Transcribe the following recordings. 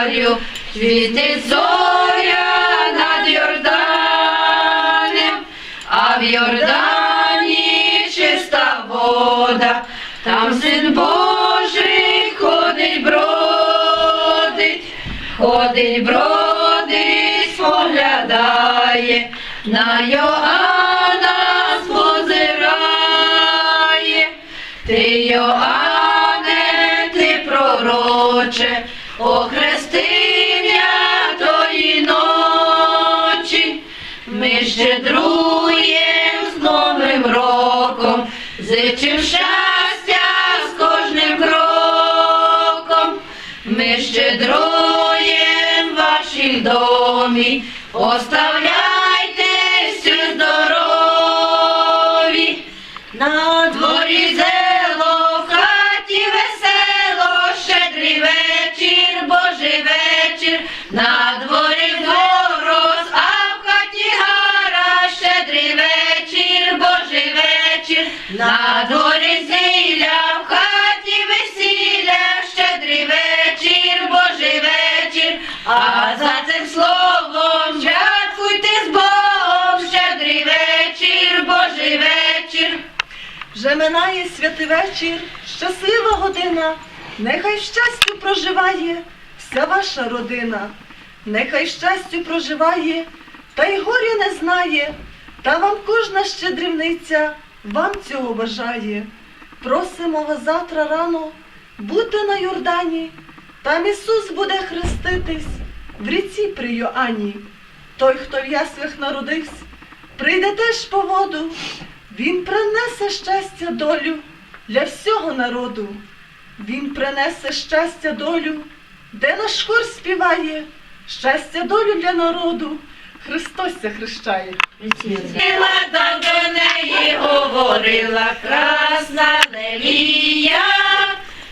царю, світить зоря над Йорданем, а в Йордані чиста вода, там син Божий ходить, бродить, ходить, бродить, споглядає, на Йоанна спозирає. Ти, Йоанне, ти пророче, охрестив тої ночі, ми щедруєм з Новим роком, зичим щастя з кожним кроком, ми щедруєм вашій домі, оставляйтесь здорові. На дворі зело, на дворі зілля, в хаті весілля, щедрий вечір, Божий вечір, а за цим словом дякуйте з Богом, щедрий вечір, Божий вечір. Вже минає святий вечір, щаслива година, нехай щастю проживає вся ваша родина, нехай щастю проживає, та й горя не знає, та вам кожна щедрівниця вам цього бажає. Просимо вас завтра рано бути на Йордані, там Ісус буде хреститись в ріці при Йоанні. Той, хто в яслях народився, прийде теж по воду, він принесе щастя долю для всього народу. Він принесе щастя долю, де наш хор співає, щастя долю для народу. Христос ся хрещає. Сіла там до неї говорила красна лелія,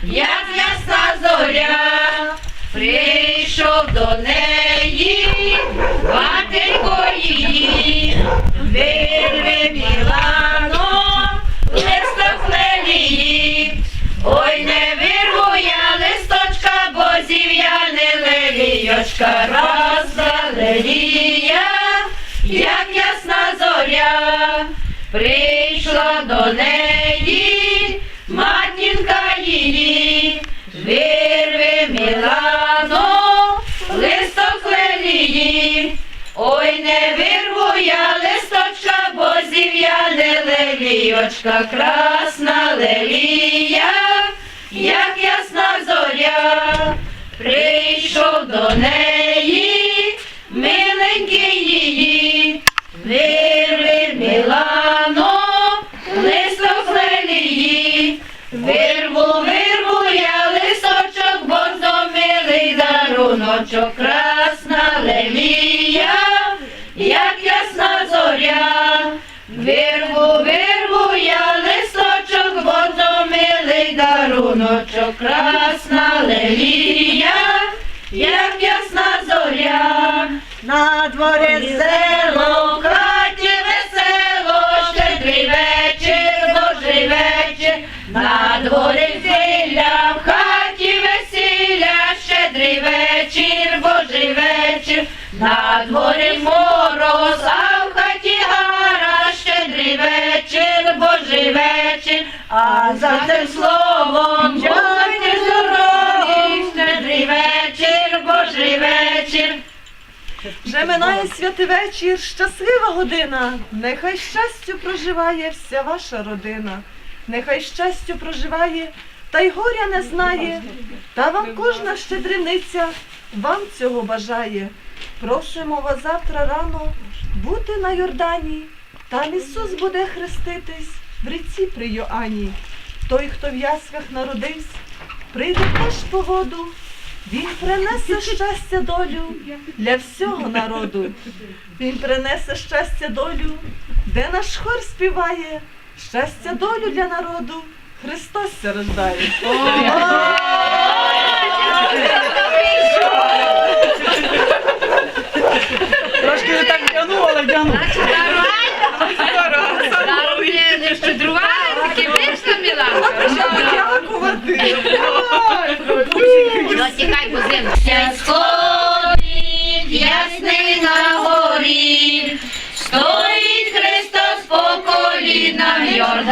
як ясна зоря, прийшов до неї, батько її, вирви Мілано, листок лелії, ой, не вирву я листочка, бо зів'яне лелійочка, красна лелія, як ясна зоря, прийшла до неї, матінка її, вирви Мілано, листок лелії, ой, не вирву я листочка, бо зів'яне лелійочка, красна лелія, як ясна зоря, прийшов до неї, даруночок, красна лелія, як ясна зоря, вирву, вирву я листочок, бо милий даруночок, красна лелія, на дворі мороз, а в хаті гара, щедрий вечір, Божий вечір, а за цим словом будьте здорові, щедрий вечір, Божий вечір. Вже минає святий вечір, щаслива година. Нехай щастю проживає вся ваша родина. Нехай щастю проживає, та й горя не знає. Та вам кожна щедрівниця вам цього бажає. Просимо вас завтра рано бути на Йордані. Там Ісус буде хреститись в ріці при Йоанні. Той, хто в яслях народився, прийде теж по воду. Він принесе щастя долю для всього народу. Він принесе щастя долю, де наш хор співає, щастя долю для народу. Христос рождає. Трошки не так вдягнула, але. Зараз не, щедрували, таки вийшла Міланка. Дякувати. тікай, бо зимно. Сходить ясний на горі, стоїть Христос по колінам в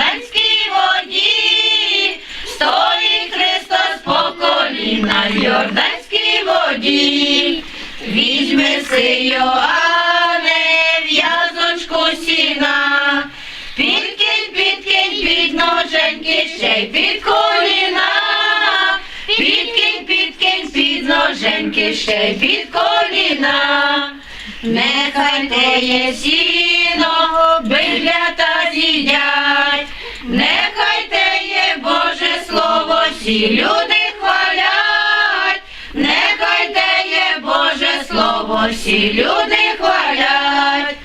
в Йорданській воді, візьми си Йоанне в'язочку сіна, підкинь, підкинь під ноженьки, ще й під коліна, підкинь, підкинь під ноженьки, ще й під коліна. Нехай теє сіно, биглята з'їдять, нехай теє Боже Слово, всі люди люди хвалять.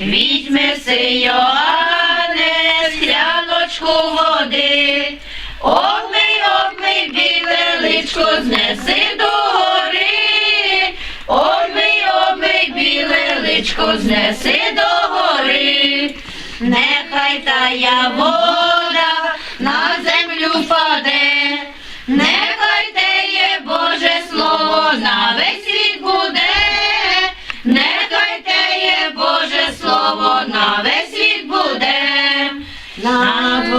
Візьми Йоанне, скляночку води, обмий, обмий біле личко, знеси до гори, обмий, обмий біле личко, знеси до гори, нехай тая вода на землю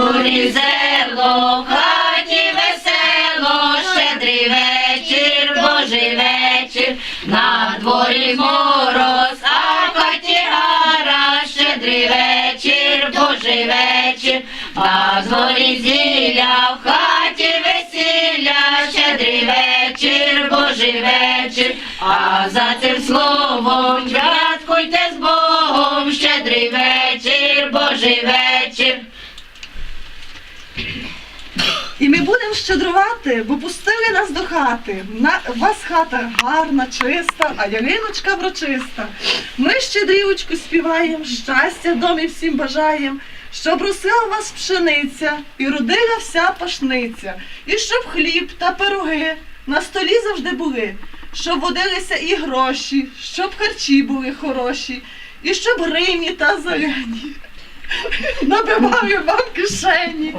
Дворі в хаті весело, щедрий вечір, Божий вечір, на дворі мороз, а в хаті гара, щедрий вечір, Божий вечір, на дворі зілля, в хаті весілля, щедрий вечір, Божий вечір, а за цим словом святкуйте з Богом, щедрий вечір, Божий вечір. І ми будемо щедрувати, бо пустили нас до хати. На, вас хата гарна, чиста, а ялиночка врочиста. Ми щедрівочку співаємо, щастя в домі всім бажаєм, щоб росла у вас пшениця і родила вся пашниця, і щоб хліб та пироги на столі завжди були, щоб водилися і гроші, щоб харчі були хороші, і щоб гривні та зеляні. Набиваю вам кишені.